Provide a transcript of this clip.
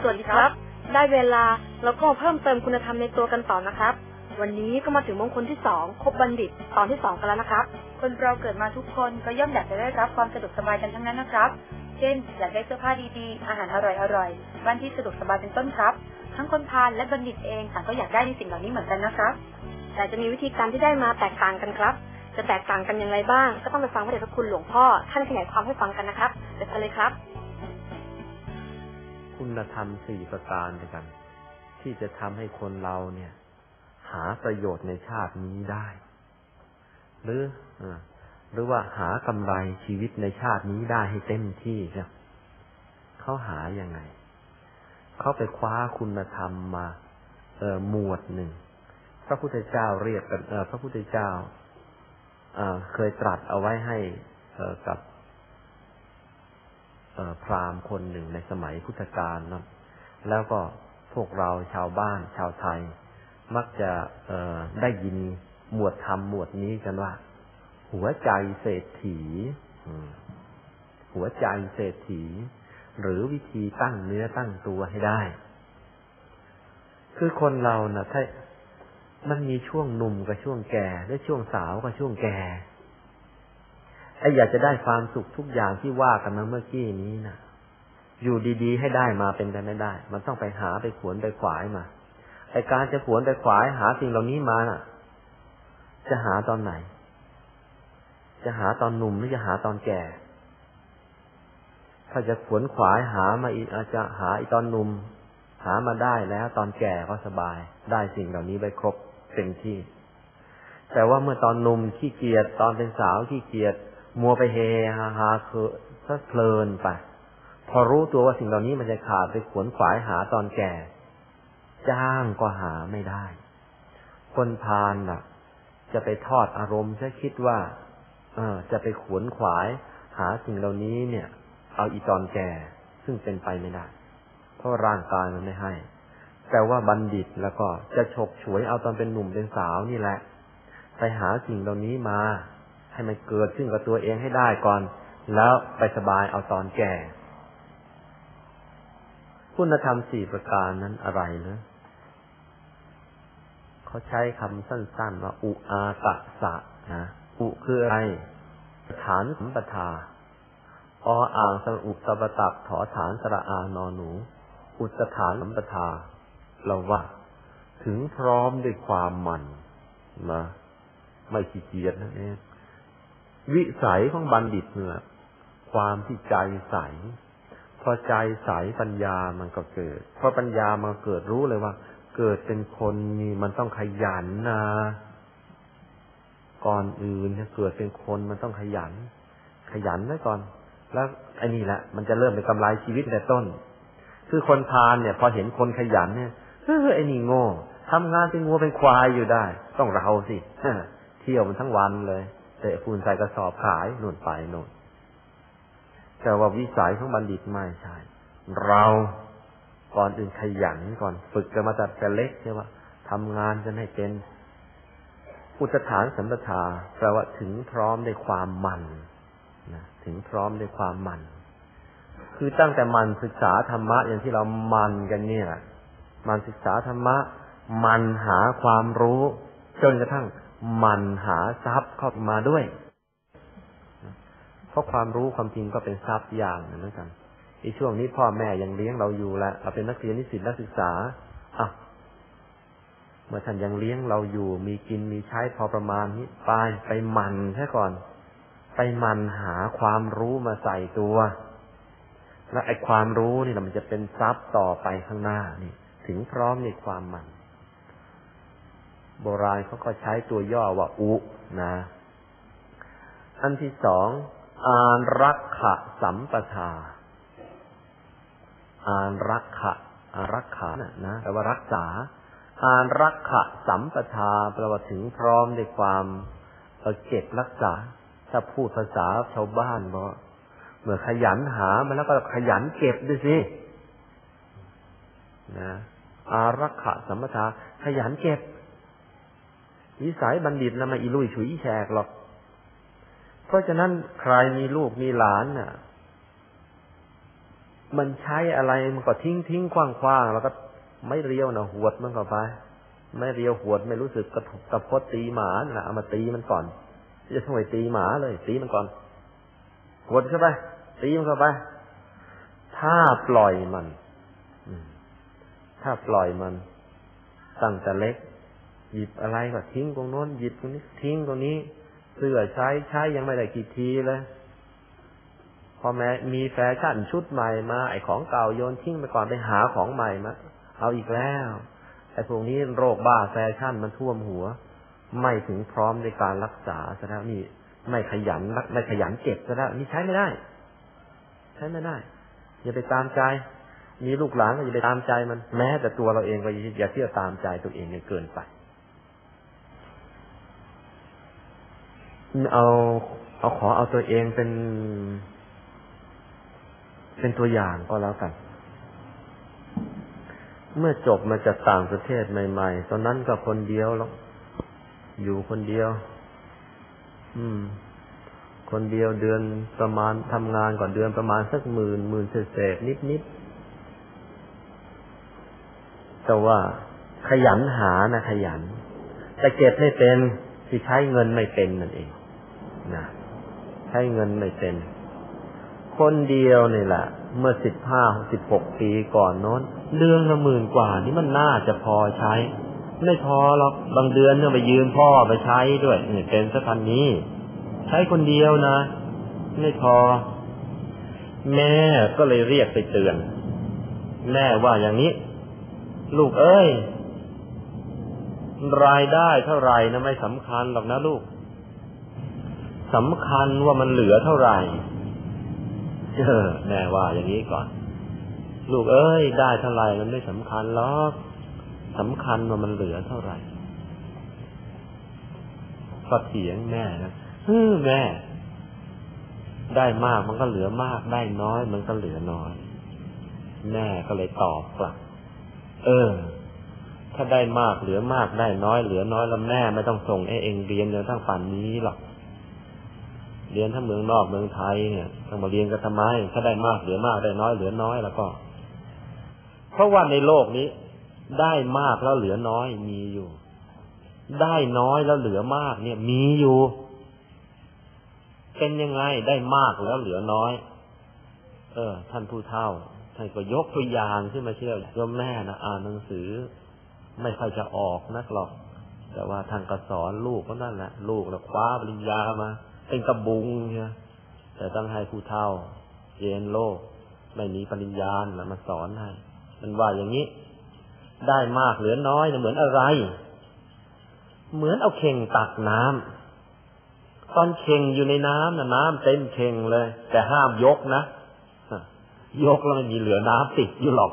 สวัสดีครับ ได้เวลาเราก็มาเพิ่มเติมคุณธรรมในตัวกันต่อนะครับ วันนี้ก็มาถึงมงคลที่สองคบบัณฑิตตอนที่สองกันแล้วนะครับ คนเราเกิดมาทุกคนก็ย่อมอยากจะได้รับความสะดวกสบายกันทั้งนั้นนะครับ เช่น อยากได้เสื้อผ้าดีๆ อาหารอร่อยๆ บ้านที่สะดวกสบายเป็นต้นครับ ทั้งคนพาลและบัณฑิตเองต่างก็อยากได้ในสิ่งเหล่านี้เหมือนกันนะครับ แต่จะมีวิธีการที่ได้มาแตกต่างกันครับ จะแตกต่างกันอย่างไรบ้าง ก็ต้องไปฟังพระเดชพระคุณหลวงพ่อท่านขยายความให้ฟังกันนะครับเดี๋ยวไปเลยครับ คุณธรรมสี่ประการด้วยกัน ที่จะทำให้คนเราเนี่ย หาประโยชน์ในชาตินี้ได้ หรืออหรือว่าหากำไรชีวิตในชาตินี้ได้ให้เต็มที่ครับเขาหายังไง เขาไปคว้าคุณธรรมมาเออหมวดหนึ่ง พระพุทธเจ้าเรียกกันเออพระพุทธเจ้าเเคยตรัสเอาไว้ให้กับ พราหมณ์คนหนึ่งในสมัยพุทธกาลนะแล้วก็พวกเราชาวบ้านชาวไทย มักจะได้ยินหมวดธรรมหมวดนี้กันว่า หัวใจเศรษฐีหัวใจเศรษฐี หรือวิธีตั้งเนื้อตั้งตัวให้ได้ คือคนเรานะ่ะถ้ามันมีช่วงหนุ่มกับช่วงแก่ และช่วงสาวกับช่วงแก่ ไอ้อยากจะได้ความสุขทุกอย่างที่ว่ากันมาเมื่อกี้นี้นะอยู่ดีๆ ให้ได้มาเป็นไปไม่ได้ มันต้องไปหาไปขวนไปขวายมา ไอ้การจะขวนไปขวายหาสิ่งเหล่านี้มาน่ะ จะหาตอนไหน จะหาตอนหนุ่มหรือจะหาตอนแก่ ถ้าจะขวนขวายหามาอีกอาจจะหาอีตอนหนุ่มหามาได้แล้วตอนแก่ก็สบาย ได้สิ่งเหล่านี้ไปครบเต็มที่ แต่ว่าเมื่อตอนหนุ่มขี้เกียจตอนเป็นสาวขี้เกียจ มัวไปเฮฮาฮาคือก็เพลินไป พอรู้ตัวว่าสิ่งเหล่านี้มันจะขาดไปขวนขวายหาตอนแก่ จ้างก็หาไม่ได้ คนพาลน่ะ จะไปทอดอารมณ์จะคิดว่า เออจะไปขวนขวายหาสิ่งเหล่านี้เนี่ย เอาอีตอนแก่ซึ่งเป็นไปไม่ได้ เพราะร่างกายมันไม่ให้ แต่ว่าบัณฑิตแล้วก็จะฉกฉวยเอาตอนเป็นหนุ่มเป็นสาวนี่แหละ ไปหาสิ่งเหล่านี้มา ให้มันเกิดขึ้นกับตัวเองให้ได้ก่อน แล้วไปสบายเอาตอนแก่ คุณธรรมสี่ประการนั้นอะไรเนะเขาใช้คำสั้นๆว่าอุอาตะสะนะอุคืออะไรฐานสัมปทาออ่างสระอุตบตับถอฐานสระอานอหนู อุตฐานสัมปทาเราว่าถึงพร้อมด้วยความมันนะไม่ขี้เกียจนั่นเอง วิสัยของบัณฑิตเนี่ยความที่ใจใส พอใจใสปัญญามันก็เกิด พอปัญญามันเกิดรู้เลยว่า เกิดเป็นคนนี่มันต้องขยันนะก่อนอื่นจะเกิดเป็นคนมันต้องขยัน ขยันไว้ก่อน แล้วไอ้นี่แหละมันจะเริ่มเป็นกำไรชีวิตแต่ต้น คือคนพาลเนี่ย พอเห็นคนขยันเนี่ยเฮ้ยไอ้นี่โง่ทำงานเป็นงัวเป็นควายอยู่ได้ ต้องเราสิเที่ยวมันทั้งวันเลย เตะปูนใส่กระสอบขายนุ่นไปนุ่นแต่ว่าวิสัยของบัณฑิตไม่ใช่ เราก่อนอื่นขยันก่อนฝึกกันมาจากแต่เล็กใช่ไหมทำงานจะให้เป็นอุตฐานสัมปทาแปลว่าถึงพร้อมในความมันนะถึงพร้อมในความมัน คือตั้งแต่มันศึกษาธรรมะอย่างที่เรามันกันเนี่ย มันศึกษาธรรมะ มันหาความรู้ จนกระทั่ง มันหาทรัพย์เข้ามาด้วย เพราะความรู้ความจริงก็เป็นทรัพย์อย่างเหมือนกันในช่วงนี้พ่อแม่ยังเลี้ยงเราอยู่แล้วเราเป็นนักเรียนนิสิตนักศึกษาอะเมื่อท่านยังเลี้ยงเราอยู่ มีกินมีใช้พอประมาณนี้ไปไปมันแค่ก่อน ไปมันหาความรู้มาใส่ตัว และไอ้ความรู้นี่มันจะเป็นทรัพย์ต่อไปข้างหน้านี่ ถึงพร้อมในความมัน โบราณเขาก็ใช้ตัวย่อว่าอุนะ อันที่สองอานรักขะสัมปทา อานรักขะอารักขานะนะแปลว่ารักษา อานรักขะสัมปทาแปลว่าถึงพร้อมในความเก็บรักษา ถ้าพูดภาษาชาวบ้านบอกเมื่อขยันหามาแล้วก็ขยันเก็บด้วยสินะอารักขะสัมปทาขยันเก็บ วิสัยบัณฑิตนะมาอีลุยฉุยแฉกหรอก เพราะฉะนั้นใครมีลูกมีหลานน่ะ มันใช้อะไรมันก็ทิ้งทิ้งคว้างคว้างแล้วก็ไม่เรียวนะหวดมันเข้าไป ไม่เรียวหวดไม่รู้สึกกระทุกระพดตีหมานะเอามาตีมันก่อนจะทำไมตีหมาเลย ตีมันก่อนหวดเข้าไปตีมันเข้าไป ถ้าปล่อยมันถ้าปล่อยมันตั้งแต่เล็ก หยิบอะไรก็ทิ้งตรงโน้นหยิบตรงนี้ทิ้งตรงนี้ เสื้อใช้ใช้ยังไม่ได้กี่ทีเลยพอแม้มีแฟชั่นชุดใหม่มาไอของเก่าโยนทิ้งไปก่อนไปหาของใหม่มาเอาอีกแล้วไอพวกนี้โรคบ้าแฟชั่นมันท่วมหัว ไม่ถึงพร้อมในการรักษาซะแล้วนี่ ไม่ขยันไม่ขยันเก็บซะแล้วนี่ใช้ไม่ได้ ใช้ไม่ได้ อย่าไปตามใจ มีลูกหลานก็อย่าไปตามใจมันแม้แต่ตัวเราเองก็อย่าเที่ยวตามใจตัวเองเกินไป เอาเอาขอเอาตัวเองเป็น เป็นตัวอย่างก็แล้วกัน เมื่อจบมาจากต่างประเทศใหม่ ๆ ตอนนั้นก็คนเดียวแล้วอยู่คนเดียว อืม คนเดียวเดือนประมาณทำงานก่อนเดือนประมาณสักหมื่นหมื่นเศษนิดนิดแต่ว่าขยันหานะขยัน แต่เก็บไม่เป็นที่ใช้เงินไม่เป็นนั่นเอง นะใช้เงินไม่เป็น คนเดียวนี่แหละ เมื่อสิบห้าสิบหกปีก่อนโน้น เดือนละหมื่นกว่านี่มันน่าจะพอใช้ ไม่พอหรอกบางเดือนเนี่ยไปยืมพ่อไปใช้ด้วยเนี่ยเป็นสักพันนี้ ใช้คนเดียวนะ ไม่พอ แม่ก็เลยเรียกไปเตือน แม่ว่าอย่างนี้ ลูกเอ้ยรายได้เท่าไหร่นะไม่สำคัญหรอกนะลูก สำคัญว่ามันเหลือเท่าไหร่แม่ว่าอย่างนี้ก่อน ลูกเอ้ย ได้เท่าไหร่มันไม่สำคัญหรอกสำคัญว่ามันเหลือเท่าไหร่ก็เถียงแม่นะเออแม่ ได้มากมันก็เหลือมาก ได้น้อย มันก็เหลือน้อย แม่ก็เลยตอบกลับ เออ ถ้าได้มากเหลือมากได้น้อยเหลือน้อยแล้วแม่ไม่ต้องส่งไอ้เองเรียนจนทั้งป่านนี้หรอก เรียนทั้งเมืองนอกเมืองไทยเนี่ยต้องมาเรียนกันทำไม ถ้าได้มากเหลือมากได้น้อยเหลือน้อยแล้วก็ เพราะว่าในโลกนี้ ได้มากแล้วเหลือน้อยมีอยู่ ได้น้อยแล้วเหลือมาก เนี่ย มีอยู่ เป็นยังไงได้มากแล้วเหลือน้อย เออ ท่านผู้เฒ่าท่านก็ยกตัวอย่างขึ้นมาเชื่อโยมแม่นะอ่านหนังสือ ไม่ค่อยจะออกนักหรอก แต่ว่าท่านก็สอนลูกก็นั่นแหละลูกแล้วคว้าปริญญามา เป็นกระบุงเนี่ยแต่ต้องให้ผู้เฒ่าเรียนโลก ไม่มีปริญญาแล้วมาสอนให้ มันว่าอย่างนี้ ได้มากเหลือน้อยเนี่ยเหมือนอะไร เหมือนเอาเข่งตักน้ำตอนเข่งอยู่ในน้ำนะน้ำเต็มเข่งเลย แต่ห้ามยกนะยกแล้วไม่มีเหลือน้ำติดอยู่หรอก